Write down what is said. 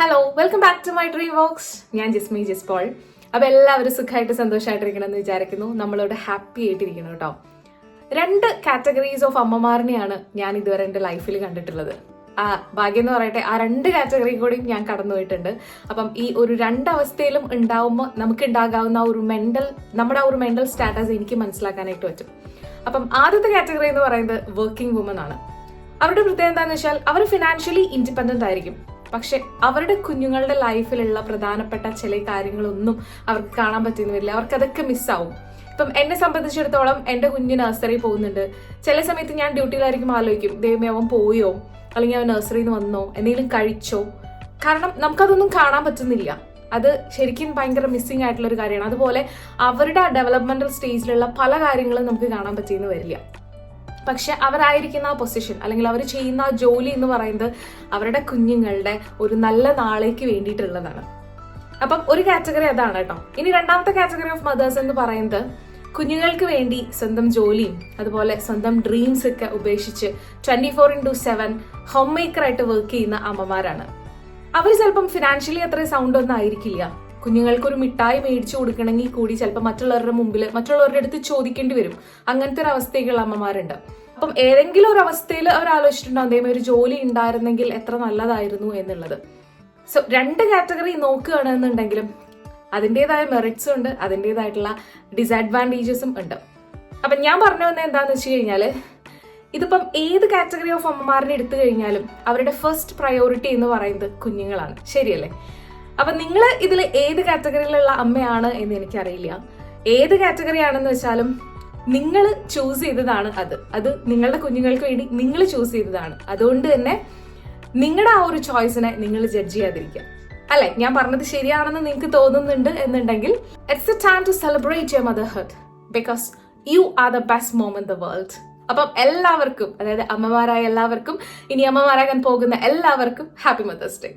Hello welcome back to my dream vox ഞാൻ ജിസ്മി ജിസ്പോൾ അപ്പൊ എല്ലാവരും സുഖമായിട്ട് സന്തോഷമായിട്ടിരിക്കണം എന്ന് വിചാരിക്കുന്നു. നമ്മളോട് ഹാപ്പി ആയിട്ടിരിക്കണം കേട്ടോ രണ്ട് കാറ്റഗറീസ് ഓഫ് അമ്മമാരിനെയാണ് ഞാൻ ഇതുവരെ എന്റെ ലൈഫിൽ കണ്ടിട്ടുള്ളത്. ആ ഭാഗ്യം എന്ന് പറയട്ടെ ആ രണ്ട് കാറ്റഗറി കൂടി ഞാൻ കടന്നു പോയിട്ടുണ്ട്. അപ്പം ഈ ഒരു രണ്ടവസ്ഥയിലും ഉണ്ടാവുമ്പോൾ നമുക്ക് ഉണ്ടാകാവുന്ന ഒരു മെന്റൽ നമ്മുടെ ആ ഒരു മെന്റൽ സ്റ്റാറ്റസ് എനിക്ക് മനസ്സിലാക്കാനായിട്ട് പറ്റും. അപ്പം ആദ്യത്തെ കാറ്റഗറി എന്ന് പറയുന്നത് വർക്കിംഗ് വുമൻ ആണ്. അവരുടെ പ്രത്യേകത എന്താണെന്ന് വെച്ചാൽ അവർ ഫിനാൻഷ്യലി ഇൻഡിപെൻഡന്റ് ആയിരിക്കും. പക്ഷെ അവരുടെ കുഞ്ഞുങ്ങളുടെ ലൈഫിലുള്ള പ്രധാനപ്പെട്ട ചില കാര്യങ്ങളൊന്നും അവർക്ക് കാണാൻ പറ്റുന്നു വരില്ല. അവർക്ക് അതൊക്കെ മിസ്സാവും ഇപ്പം എന്നെ സംബന്ധിച്ചിടത്തോളം എന്റെ കുഞ്ഞ് നഴ്സറി പോകുന്നുണ്ട്. ചില സമയത്ത് ഞാൻ ഡ്യൂട്ടിയിലായിരിക്കും ആലോചിക്കും ദൈവമേ അവൻ പോയോ? അല്ലെങ്കിൽ അവൻ നഴ്സറിയിൽ നിന്ന് വന്നോ? എന്തെങ്കിലും കഴിച്ചോ? കാരണം നമുക്കതൊന്നും കാണാൻ പറ്റുന്നില്ല. അത് ശരിക്കും ഭയങ്കര മിസ്സിംഗ് ആയിട്ടുള്ള ഒരു കാര്യമാണ്. അതുപോലെ അവരുടെ ഡെവലപ്മെന്റൽ സ്റ്റേജിലുള്ള പല കാര്യങ്ങളും നമുക്ക് കാണാൻ പറ്റിയെന്ന് വരില്ല. പക്ഷെ അവരായിരിക്കുന്ന ആ പൊസിഷൻ അല്ലെങ്കിൽ അവർ ചെയ്യുന്ന ആ ജോലി എന്ന് പറയുന്നത് അവരുടെ കുഞ്ഞുങ്ങളുടെ ഒരു നല്ല നാളേക്ക് വേണ്ടിയിട്ടുള്ളതാണ്. അപ്പം ഒരു കാറ്റഗറി അതാണ് കേട്ടോ. ഇനി രണ്ടാമത്തെ കാറ്റഗറി ഓഫ് മദേഴ്സ് എന്ന് പറയുന്നത് കുഞ്ഞുങ്ങൾക്ക് വേണ്ടി സ്വന്തം ജോലിയും അതുപോലെ സ്വന്തം ഡ്രീംസ് ഒക്കെ ഉപേക്ഷിച്ച് twenty four into seven home മേക്കറായിട്ട് work ചെയ്യുന്ന അമ്മമാരാണ്. അവർ ചിലപ്പം ഫിനാൻഷ്യലി അത്ര സൗണ്ട് ഒന്നും ആയിരിക്കില്ല. കുഞ്ഞുങ്ങൾക്ക് ഒരു മിഠായി മേടിച്ചു കൊടുക്കണമെങ്കിൽ കൂടി ചിലപ്പോൾ മറ്റുള്ളവരുടെ മുമ്പിൽ മറ്റുള്ളവരുടെ അടുത്ത് ചോദിക്കേണ്ടി വരും. അങ്ങനത്തെ ഒരു അവസ്ഥയൊക്കെയുള്ള അമ്മമാരുണ്ട്. അപ്പം ഏതെങ്കിലും ഒരു അവസ്ഥയിൽ അവർ ആലോചിച്ചിട്ടുണ്ടോ അതേമാതിരി ഒരു ജോലി ഉണ്ടായിരുന്നെങ്കിൽ എത്ര നല്ലതായിരുന്നു എന്നുള്ളത്. സോ രണ്ട് കാറ്റഗറി നോക്കുകയാണെന്നുണ്ടെങ്കിലും അതിന്റെതായ മെറിറ്റ്സും ഉണ്ട് അതിന്റെതായിട്ടുള്ള ഡിസഡ്വാന്റേജസും ഉണ്ട്. അപ്പം ഞാൻ പറഞ്ഞു വന്നത് എന്താണെന്ന് വെച്ച് കഴിഞ്ഞാൽ ഇതിപ്പം ഏത് കാറ്റഗറി ഓഫ് അമ്മമാരിനെ എടുത്തു കഴിഞ്ഞാലും അവരുടെ ഫസ്റ്റ് പ്രയോറിറ്റി എന്ന് പറയുന്നത് കുഞ്ഞുങ്ങളാണ്. ശരിയല്ലേ? അപ്പൊ നിങ്ങൾ ഇതിൽ ഏത് കാറ്റഗറിയിലുള്ള അമ്മയാണ് എന്ന് എനിക്കറിയില്ല. ഏത് കാറ്റഗറി ആണെന്ന് വെച്ചാലും നിങ്ങൾ ചൂസ് ചെയ്തതാണ് അത്. അത് നിങ്ങളുടെ കുഞ്ഞുങ്ങൾക്ക് വേണ്ടി നിങ്ങൾ ചൂസ് ചെയ്തതാണ്. അതുകൊണ്ട് തന്നെ നിങ്ങളുടെ ആ ഒരു ചോയ്സിനെ നിങ്ങൾ ജഡ്ജ് ചെയ്യാതിരിക്കുക. അല്ലെ? ഞാൻ പറഞ്ഞത് ശരിയാണെന്ന് നിങ്ങൾക്ക് തോന്നുന്നുണ്ട് എന്നുണ്ടെങ്കിൽ it's a time to celebrate your motherhood because you are the best mom in the world അപ്പം എല്ലാവർക്കും അതായത് അമ്മമാരായ എല്ലാവർക്കും ഇനി അമ്മമാരാകാൻ പോകുന്ന എല്ലാവർക്കും ഹാപ്പി മദേഴ്സ് ഡേ